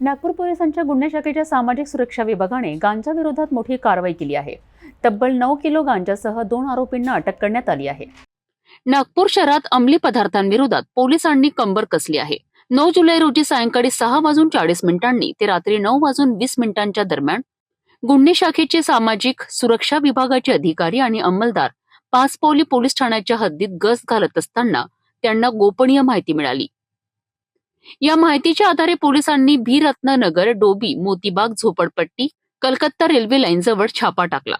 नागपूर पोलिसांच्या गुन्हे शाखेच्या सामाजिक सुरक्षा विभागाने गांजा विरोधात मोठी कारवाई केली आहे. तब्बल नऊ किलो गांजासह दोन आरोपींना अटक करण्यात आली आहे. नागपूर शहरात अंमली पदार्थांविरोधात पोलिसांनी कंबर कसली आहे. नऊ जुलै रोजी सायंकाळी सहा वाजून चाळीस मिनिटांनी ते रात्री नऊ वाजून वीस मिनिटांच्या दरम्यान गुन्हे शाखेचे सामाजिक सुरक्षा विभागाचे अधिकारी आणि अंमलदार पाचपावली पोलीस ठाण्याच्या हद्दीत गस्त घालत असताना त्यांना गोपनीय माहिती मिळाली. या माहितीच्या आधारे पोलिसांनी भीरत्न नगर डोबी मोतीबाग झोपडपट्टी कलकत्ता रेल्वे लाईन जवळ छापा टाकला.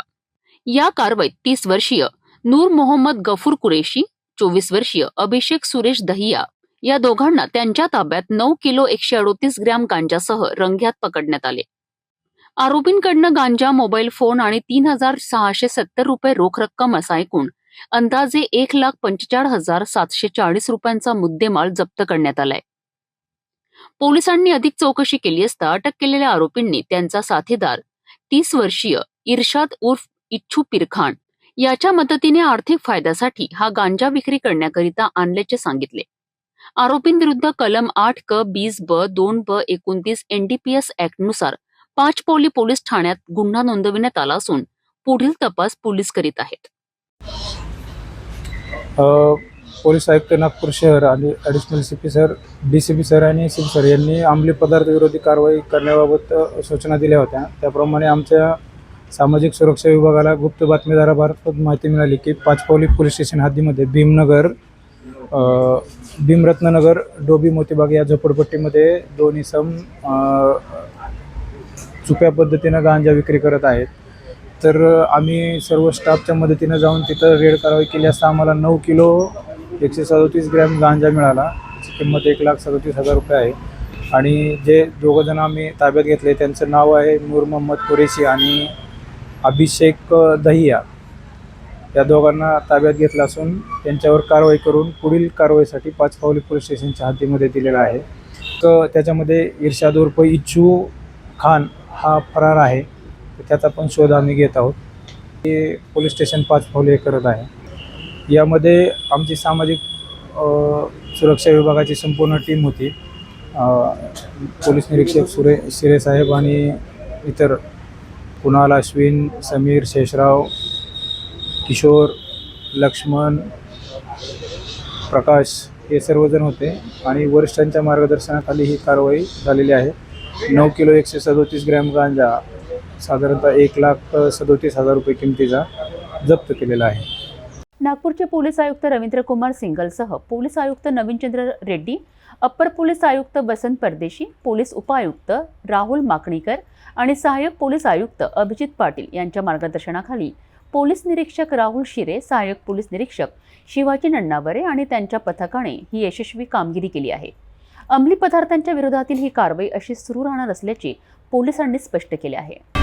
या कारवाईत तीस वर्षीय नूर मोहम्मद गफूर कुरेशी चोवीस वर्षीय अभिषेक सुरेश दहिया या दोघांना त्यांच्या ताब्यात नऊ किलो एकशे अडोतीस ग्रॅम गांजासह रंग्यात पकडण्यात आले. आरोपींकडनं गांजा मोबाईल फोन आणि तीन हजार सहाशे सत्तर रुपये रोख रक्कम असा एकूण अंदाजे एक लाख पंचेचाळीस हजार सातशे चाळीस रुपयांचा मुद्देमाल जप्त करण्यात आलाय. पोलिसांनी अधिक चौकशी केली असता अटक केलेल्या आरोपींनी त्यांचा साथीदार तीस वर्षीय इर्शाद उर्फ इच्छू पिरखान याच्या मदतीने आर्थिक फायद्यासाठी हा गांजा विक्री करण्याकरिता आणल्याचे सांगितले. आरोपींविरुद्ध कलम आठ क बीस ब दोन ब एकोणतीस एनडीपीएस ऍक्टनुसार पाचपोली पोलीस ठाण्यात गुन्हा नोंदविण्यात आला असून पुढील तपास पोलीस करीत आहेत. पोलीस आयुक्त नागपूर शहर आणि additional C P sir D C P sir आणि सी पी सर यांनी अंमली पदार्थ विरोधी कारवाई करण्याबाबत सूचना दिल्या होत्या. त्याप्रमाणे आमच्या सामाजिक सुरक्षा विभागाला गुप्त बातमीदारामार्फत माहिती मिळाली की पाचपावली पोलीस स्टेशन हद्दीमध्ये भीमनगर भीमरत्ननगर डोबी मोतीबाग या झोपडपट्टीमध्ये दोन इसम चुप्या पद्धतीनं गांजा विक्री करत आहेत. तर आम्ही सर्व स्टाफच्या मदतीनं जाऊन तिथं रेड कारवाई केली असता आम्हाला नऊ किलो एकशे सदोतीस ग्रॅम गांजा मिळाला. त्याची किंमत एक लाख सदोतीस हजार रुपये आहे. आणि जे दोघंजण आम्ही ताब्यात घेतले त्यांचं नाव आहे नूर मोहम्मद कुरेशी आणि अभिषेक दहिया. या दोघांना ताब्यात घेतलं असून त्यांच्यावर कारवाई करून पुढील कारवाईसाठी पाचपावली पोलीस स्टेशनच्या हातीमध्ये दिलेला आहे. तर त्याच्यामध्ये इर्शाद उर्फ इच्छू खान हा फरार आहे. त्याचा पण शोध आम्ही घेत आहोत. ते पोलीस स्टेशन पाच पावले करत आहे. यामध्ये आमची सामाजिक सुरक्षा विभागाची संपूर्ण टीम होती. पोलीस निरीक्षक सुरे शिरेसाहेब आणि इतर कुणाल अश्विन समीर शेषराव किशोर लक्ष्मण प्रकाश हे सर्वजण होते आणि वरिष्ठांच्या मार्गदर्शनाखाली ही कारवाई झालेली आहे. नऊ किलो एकशे सदोतीस ग्रॅम गांजा साधारणतः एक लाख सदोतीस हजार रुपये किमतीचा जप्त केलेला आहे. नागपूरचे पोलीस आयुक्त रवींद्र कुमार सिंगलसह पोलीस आयुक्त नवीनचंद्र रेड्डी अप्पर पोलीस आयुक्त बसंत परदेशी पोलीस उपायुक्त राहुल माकणीकर आणि सहाय्यक पोलीस आयुक्त अभिजित पाटील यांच्या मार्गदर्शनाखाली पोलीस निरीक्षक राहुल शिरे सहाय्यक पोलीस निरीक्षक शिवाजी नन्नावरे आणि त्यांच्या पथकाने ही यशस्वी कामगिरी केली आहे. अंमली पदार्थांच्या विरोधातील ही कारवाई अशी सुरू राहणार असल्याचे पोलिसांनी स्पष्ट केले आहे.